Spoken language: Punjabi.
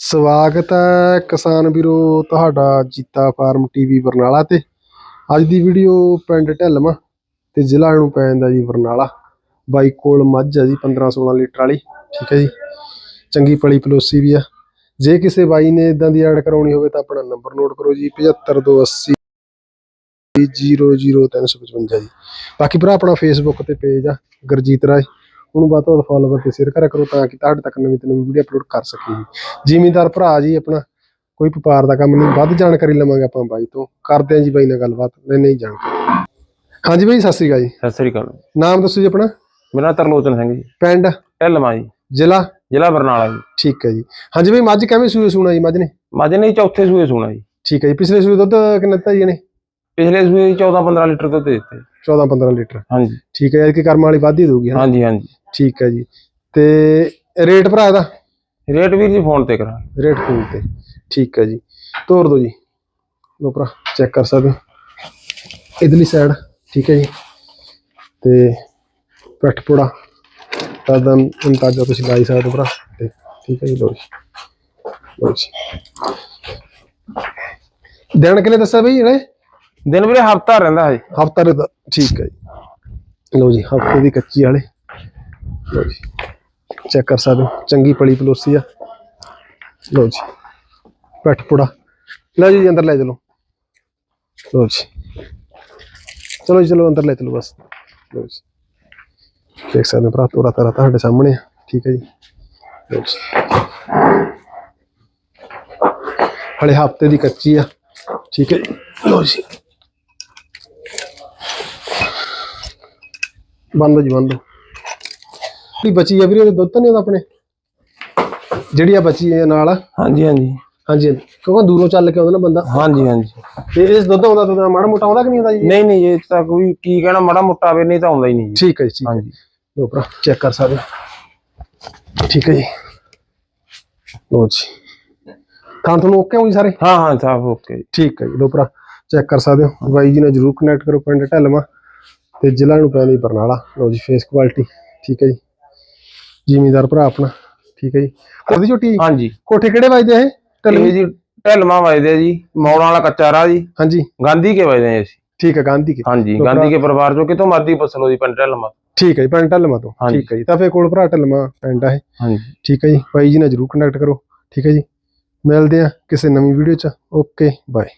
ਸਵਾਗਤ ਹੈ ਕਿਸਾਨ ਵੀਰੋ ਤੁਹਾਡਾ ਜੀਤਾ ਫਾਰਮ ਟੀਵੀ ਬਰਨਾਲਾ ਤੇ। ਅੱਜ ਦੀ ਵੀਡੀਓ ਪਿੰਡ ਢਲਮਾ ਤੇ ਜ਼ਿਲ੍ਹਾ ਨੂੰ ਪੈ ਜਾਂਦਾ ਜੀ ਬਰਨਾਲਾ। ਬਾਈ ਕੋਲ ਮੱਝ ਹੈ ਜੀ 15 16 ਲੀਟਰ ਵਾਲੀ, ਠੀਕ ਹੈ ਜੀ। ਚੰਗੀ ਪਲੀ ਪਲੋਸੀ ਵੀ ਆ। ਜੇ ਕਿਸੇ ਬਾਈ ਨੇ ਇਦਾਂ ਦੀ ਐਡ ਕਰਾਉਣੀ ਹੋਵੇ ਤਾਂ ਆਪਣਾ ਨੰਬਰ ਨੋਟ ਕਰੋ ਜੀ 75280 00355 ਜੀ। ਬਾਕੀ ਭਰਾ ਆਪਣਾ ਫੇਸਬੁੱਕ ਤੇ ਪੇਜ ਆ, ਗੁਰਜੀਤ ਰਾਏ। ਉਹਨੂੰ ਵੱਧ ਤੋਂ ਵੱਧ ਫਾਲੋਵਰ ਤੇ ਸ਼ੇਅਰ ਕਰਿਆ ਕਰੋ ਤਾਂ ਕਿ ਤੁਹਾਡੇ ਤੱਕ ਨਵੀਂ ਤੋਂ ਨਵੀਂ ਵੀਡੀਓ ਅਪਲੋਡ ਕਰ ਸਕੀਏ। ਜ਼ਿਮੀਂਦਾਰ ਭਰਾ ਜੀ ਆਪਣਾ ਕੋਈ ਵਪਾਰ ਦਾ ਕੰਮ ਨਹੀਂ ਵੱਧ ਜਾਣਕਾਰੀ ਲਵਾਂਗੇ ਆਪਾਂ ਬਾਈ ਤੋਂ। ਕਰਦੇ ਹਾਂ ਜੀ ਬਾਈ ਨਾਲ ਗੱਲਬਾਤ ਨਹੀਂ ਨਹੀਂ ਜਾਣਕਾਰੀ। ਹਾਂਜੀ ਬਾਈ ਸਤਿ ਸ੍ਰੀ ਅਕਾਲ ਜੀ। ਸਤਿ ਸ੍ਰੀ ਅਕਾਲ। ਨਾਮ ਦੱਸੋ ਜੀ ਆਪਣਾ? ਮੇਰਾ ਨਾਂ ਤਰਲੋਚਨ ਸਿੰਘ ਜੀ। ਪਿੰਡ? ਢਿੱਲਵਾਂ ਜੀ। ਜ਼ਿਲ੍ਹਾ? ਜ਼ਿਲ੍ਹਾ ਬਰਨਾਲਾ ਜੀ। ਠੀਕ ਹੈ ਜੀ। ਹਾਂਜੀ ਬਾਈ ਮੱਝ ਕਿਵੇਂ ਸੂਏ ਸੂਣਾ ਜੀ ਮੱਝ ਨੇ? ਮੱਝ ਨੇ ਚੌਥੇ ਸੂਏ ਸੂਣਾ ਜੀ। ਠੀਕ ਹੈ ਜੀ ਪਿਛਲੇ ਸੂਏ ਦੁੱਧ ਕਿੰਨਾ ਦਿੱਤਾ ਜੀ ਇਹਨੇ? ਪਿਛਲੇ ਸੂਏ 14 15 ਲੀਟਰ ਦੁੱਧ ਦਿੱਤੇ। 14 15 ਲੀਟਰ। ਹਾਂਜੀ। ਠੀਕ ਹੈ ਕਿ ਕਰਮ ਵਾਲੀ ਵਾਧੀ ਦਊਗੀ ਹਾਂ ਹਾਂਜੀ ਹਾਂਜੀ। ਠੀਕ ਹੈ ਜੀ। ਤੇ ਰੇਟ ਭਰਾ ਦਾ ਰੇਟ ਵੀਰ ਜੀ ਫੋਨ ਤੇ ਕਰਾਂ। ਰੇਟ ਫੋਨ ਤੇ। ਠੀਕ ਹੈ ਜੀ। ਤੋਰ ਦਿਓ ਜੀ। ਲੋ ਭਰਾ ਚੈੱਕ ਕਰ ਸਕਦੇ ਇਧਰਲੀ ਸਾਈਡ ਠੀਕ ਹੈ ਜੀ। ਤੇ ਪਿੱਠ ਪੋੜਾ ਤਾਂ ਦਾ ਅੰਦਾਜ਼ਾ ਤੁਸੀਂ ਲਾਈ ਸਕਦੇ ਭਰਾ। ਤੇ ਠੀਕ ਹੈ ਜੀ ਲੋ ਜੀ। ਲੋ ਜੀ। ਦਿਨ ਕਿੰਨੇ ਦੱਸਿਆ ਬਈ ਇਹਨੇ? ਦਿਨ ਵੀਰੇ ਹਫਤਾ ਰਹਿੰਦਾ ਹੈ ਹਫਤਾ ਦਾ ਠੀਕ ਹੈ ਜੀ। ਲੋ ਜੀ ਹਫ਼ਤੇ ਦੀ ਕੱਚੀ ਵਾਲੇ। ਚੈੱਕ ਕਰ ਸਕਦੇ ਹੋ। ਚੰਗੀ ਪਲੀ ਪਲੋਸੀ ਆ। ਲੋ ਜੀ। ਪੈਠ ਪੁੜਾ। ਲੈ ਜੀ, ਅੰਦਰ ਲੈ ਚਲੋ। ਲੋ ਜੀ। ਚਲੋ ਜੀ, ਚਲੋ ਅੰਦਰ ਲੈ ਚਲੋ ਬਸ। ਲੋ ਜੀ। ਦੇਖ ਸਕਦੇ ਹੋ ਭਰਾ, ਤੋਰਾ ਤਾਰਾ ਤੁਹਾਡੇ ਸਾਹਮਣੇ ਆ। ਠੀਕ ਹੈ ਜੀ। ਲੋ ਜੀ। ਹਲੇ ਹਫ਼ਤੇ ਦੀ ਕੱਚੀ ਆ। ਠੀਕ ਹੈ। ਜੀ ਲੋ ਜੀ। ਬੰਦ ਜੀ, ਬੰਦ। ਜਿਹੜੀ ਬਚੀ ਆ ਵੀਰੇ ਉਹਦੇ ਦੁੱਧ ਤਾਂ ਨਹੀਂ ਉਹਦਾ ਆਪਣੇ? ਜਿਹੜੀ ਆ ਬਚੀ ਹੈ ਨਾਲ। ਹਾਂਜੀ ਹਾਂਜੀ। ਹਾਂਜੀ ਕਿਉਂਕਿ ਦੂਰੋਂ ਚੱਲ ਕੇ ਆਉਂਦਾ ਨਾ ਬੰਦਾ। ਹਾਂਜੀ ਹਾਂਜੀ। ਤੇ ਇਸ ਦੁੱਧ ਆਉਂਦਾ ਦੁੱਧ ਮਾੜਾ ਮੋਟਾ ਆਉਂਦਾ ਕਿ ਨਹੀਂ ਆਉਂਦਾ ਜੀ? ਨਹੀਂ ਨਹੀਂ ਇਹ ਤਾਂ ਕੋਈ ਕੀ ਕਹਿਣਾ ਮਾੜਾ ਮੋਟਾ ਵੇ ਨਹੀਂ ਤਾਂ ਆਉਂਦਾ ਹੀ ਨਹੀਂ ਜੀ। ਠੀਕ ਹੈ ਜੀ ਹਾਂਜੀ। ਲੋ ਭਰਾ ਚੈੱਕ ਕਰ ਸਕਦੇ। ਠੀਕ ਹੈ ਜੀ। ਲੋ ਜੀ। ਤਾਂ ਤੁਹਾਨੂੰ ਓਕੇ ਹੋ ਜੀ ਸਾਰੇ? ਹਾਂ ਹਾਂ ਸਾਫ਼ ਓਕੇ ਠੀਕ ਹੈ ਜੀ। ਲੋ ਭਰਾ ਚੈੱਕ ਕਰ ਸਕਦੇ ਹੋ। ਬਾਈ ਜੀ ਨਾਲ ਜਰੂਰ ਕਨੈਕਟ ਕਰੋ ਪਿੰਡ ਢਲਵਾ ਤੇ ਜ਼ਿਲ੍ਹਾ ਨੂੰ ਪੈਂਦੀ ਬਰਨਾਲਾ। ਲੋ ਜੀ ਫੇਸ ਕੁਆਲਿਟੀ ਠੀਕ ਹੈ ਜੀ। ਜ਼ਿਮੀਦਾਰ ਭਰਾ ਆਪਣਾ ਠੀਕ ਹੈ ਜੀ। ਉਹਦੀ ਝੋਟੀ? ਹਾਂਜੀ। ਕੋਠੇ ਕਿਹੜੇ ਵੱਜਦੇ ਇਹ? ਇਹ ਜੀ ਢਿੱਲਵਾਂ ਵਜਦੇ ਆ ਜੀ ਮੌੜਾਂ ਵਾਲਾ ਕੱਚਾ ਰਾਹ ਜੀ। ਹਾਂਜੀ। ਗਾਂਧੀ ਕੇ ਵਜਦੇ ਆ ਅਸੀਂ। ਠੀਕ ਹੈ ਗਾਂਧੀ ਕੇ। ਹਾਂਜੀ ਗਾਂਧੀ ਕੇ ਪਰਿਵਾਰ ਚੋਂ ਕਿਤੋਂ ਮਰਦੀ ਲਓ ਜੀ ਪਿੰਡ ਢਿੱਲਵਾਂ ਠੀਕ ਹੈ ਜੀ ਪਿੰਡ ਢਲਮਾ ਤੋਂ। ਠੀਕ ਹੈ ਜੀ ਤਾਂ ਫੇਰ ਕੋਲ ਭਰਾ ਢਲਮਾ ਪਿੰਡ ਆ ਇਹ। ਹਾਂਜੀ। ਠੀਕ ਹੈ ਜੀ ਬਾਈ ਜੀ ਨਾਲ ਜਰੂਰ ਕੰਟੈਕਟ ਕਰੋ। ਠੀਕ ਹੈ ਜੀ ਮਿਲਦੇ ਆ ਕਿਸੇ ਨਵੀਂ ਵੀਡੀਓ ਚ। Okay bye